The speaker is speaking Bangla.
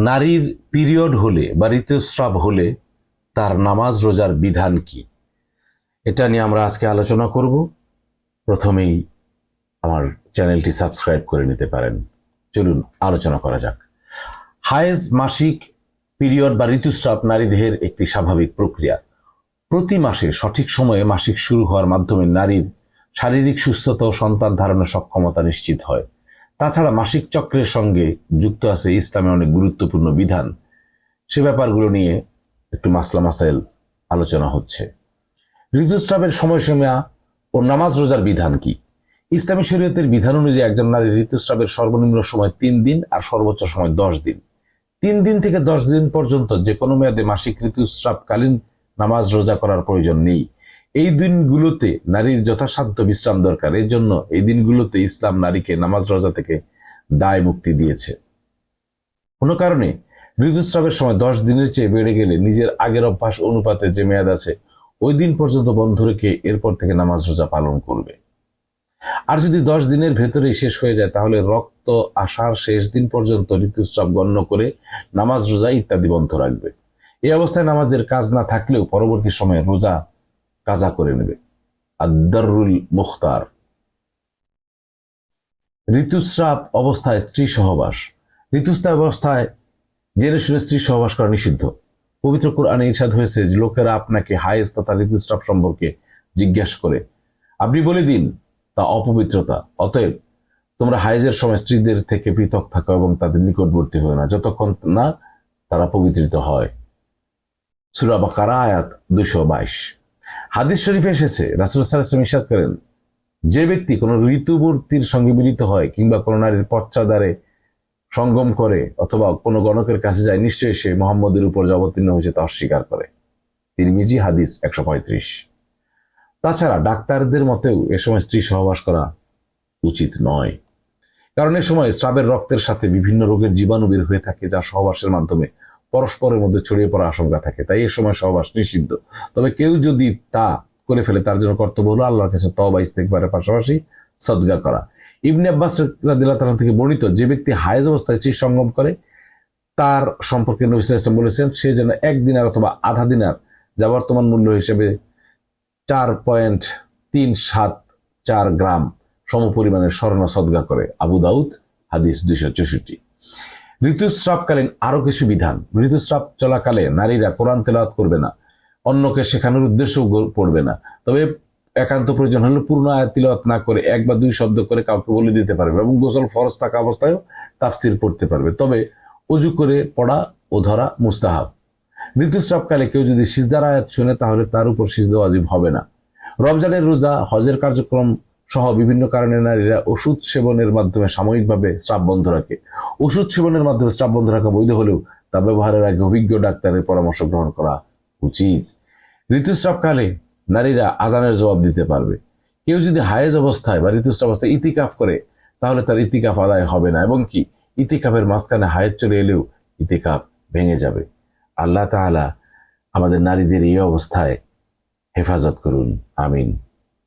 নারীর পিরিয়ড হলে বা ঋতুস্রাব হলে তার নামাজ রোজার বিধান কি? এটা নিয়ে আমরা আজকে আলোচনা করব। প্রথমেই আমার চ্যানেলটি সাবস্ক্রাইব করে নিতে পারেন। চলুন, আলোচনা করা যাক। হায়েজ মাসিক পিরিয়ড বা ঋতুস্রাব নারী দেহের একটি স্বাভাবিক প্রক্রিয়া। প্রতি মাসে সঠিক সময়ে মাসিক শুরু হওয়ার মাধ্যমে নারীর শারীরিক সুস্থতা ও সন্তান ধারণের সক্ষমতা নিশ্চিত হয়। তাছাড়া মাসিক চক্রের সঙ্গে যুক্ত আছে ইসলামের অনেক গুরুত্বপূর্ণ বিধান। সে ব্যাপারগুলো নিয়ে একটু মাসলা মাসাইল আলোচনা হচ্ছে। ঋতুস্রাবের সময়সীমা ও নামাজ রোজার বিধান কি? ইসলামী শরীয়তের বিধান অনুযায়ী একজন নারীর ঋতুস্রাবের সর্বনিম্ন সময় তিন দিন আর সর্বোচ্চ সময় দশ দিন। তিন দিন থেকে দশ দিন পর্যন্ত যে কোনো মেয়াদে মাসিক ঋতুস্রাবকালীন নামাজ রোজা করার প্রয়োজন নেই। এই দিনগুলোতে নারীর যথাসাধ্য বিশ্রাম দরকার। এর জন্য এই দিনগুলোতে ইসলাম নারীকে নামাজ রোজা থেকে দায় মুক্তি দিয়েছে। কোনো কারণে ঋতুস্রাবের সময় দশ দিনের চেয়ে বেড়ে গেলে নিজের আগের অভ্যাস অনুপাতে যে মেয়াদ আছে, ওই দিন পর্যন্ত বন্ধ রেখে এরপর থেকে নামাজ রোজা পালন করবে। আর যদি দশ দিনের ভেতরেই শেষ হয়ে যায়, তাহলে রক্ত আসার শেষ দিন পর্যন্ত ঋতুস্রাব গণ্য করে নামাজ রোজা ইত্যাদি বন্ধ রাখবে। এই অবস্থায় নামাজের কাজ না থাকলেও পরবর্তী সময়ে রোজা কাজা করে নেবে। আদারুল মুখতার। ঋতুস্রাব অবস্থায় স্ত্রী সহবাস। ঋতুস্রাব অবস্থায় জেনে শুনে স্ত্রী সহবাস করা নিষিদ্ধ। পবিত্র কোরআনে ইরশাদ হয়েছে যে লোকেরা আপনাকে হায়েস তথা ঋতুস্রাব সম্পর্কে জিজ্ঞাসা করে। আপনি বলে দিন, তা অপবিত্রতা। অতএব তোমরা হায়েজের সময় স্ত্রীদের থেকে পৃথক থাকো এবং তাদের নিকটবর্তী হও না, যতক্ষণ না তারা পবিত্রিত হয়। সুরা বাকারা আয়াত দুশো বাইশ। হাদিস শরীফে এসেছে, রাসুল সাল্লাম ইসাদ করেন, যে ব্যক্তি কোনো ঋতুবর্তীর সঙ্গে মিলিত হয় কিংবা কোনো নারীর পশ্চাদারে সঙ্গম করে অথবা কোনো গণকের কাছে যায়, নিশ্চয়ই সে মোহাম্মদের উপর যাবতীর্ণ হয়েছে তা অস্বীকার করে। তিরমিজি হাদিস একশো পঁয়ত্রিশ। তাছাড়া ডাক্তারদের মতেও এ সময় স্ত্রী সহবাস করা উচিত নয়। কারণ এ সময় স্রাবের রক্তের সাথে বিভিন্ন রোগের জীবাণু বের হয়ে থাকে যা সহবাসের মাধ্যমে পরস্পরের মধ্যে ছড়িয়ে পড়ার আশঙ্কা থাকে। তাই এ সময় সহবাস নিষিদ্ধ। তবে কেউ যদি তা করে ফেলে, তার জন্য কর্তব্য হলো আল্লাহর কাছে তবা ইস্তেকবারের পাশাপাশি সদগা করা। ইবনে আব্বাস রাদিল্লাহ থেকে বর্ণিত যে ব্যক্তি হায়েজ অবস্থায় স্ত্রী সঙ্গম করে, তার সম্পর্কে নবী সাল্লাল্লাহু আলাইহি ওয়াসাল্লাম বলেছেন, সে যেন এক দিনার অথবা আধা দিনার যা বর্তমান মূল্য হিসেবে চার পয়েন্ট তিন সাত চার গ্রাম সমপরিমাণের স্বর্ণ সদগা করে। আবু দাউদ, হাদিস দুইশো চৌষট্টি। ঋতুস্রাবকালীন আরও কিছু বিধান। ঋতুস্রাব চলাকালে নারীরা কোরআন তেলাওয়াত করবে না। অন্যকে শেখানোর উদ্দেশ্য পড়বে না। তবে একান্ত প্রয়োজন হলে পূর্ণ আয়াত তিলাওয়াত না করে এক বা দুই শব্দ করে কাউকে বলে দিতে পারবে এবং গোসল ফরজ থাকা অবস্থায়ও তাফসির পড়তে পারবে। তবে অজু করে পড়া ও ধরা মুস্তাহাব। ঋতুস্রাবকালে কেউ যদি সিজদার আয়াত শুনে তাহলে তার উপর সিজদা ওয়াজিব হবে না। রমজানের রোজা, হজের কার্যক্রম সহ বিভিন্ন কারণে নারীরা ওষুধ সেবনের মাধ্যমে সাময়িকভাবে স্রাব বন্ধ রাখে। ওষুধ সেবনের মাধ্যমে স্রাব বন্ধ রাখা বৈধ হলেও তা ব্যবহারের আগে অভিজ্ঞ ডাক্তারের পরামর্শ গ্রহণ করা উচিত। ঋতুস্রাবকালে নারীরা আজানের জবাব দিতে পারবে। কেউ যদি হায়েজ অবস্থায় বা ঋতুস্রাব অবস্থায় ইতিকাফ করে, তাহলে তার ইতিকাফ আদায় হবে না এবং কি? ইতিকাফের মাঝখানে হায়েজ চলে এলেও ইতিকাফ ভেঙে যাবে। আল্লাহ তাআলা আমাদের নারীদের এই অবস্থায় হেফাজত করুন। আমিন।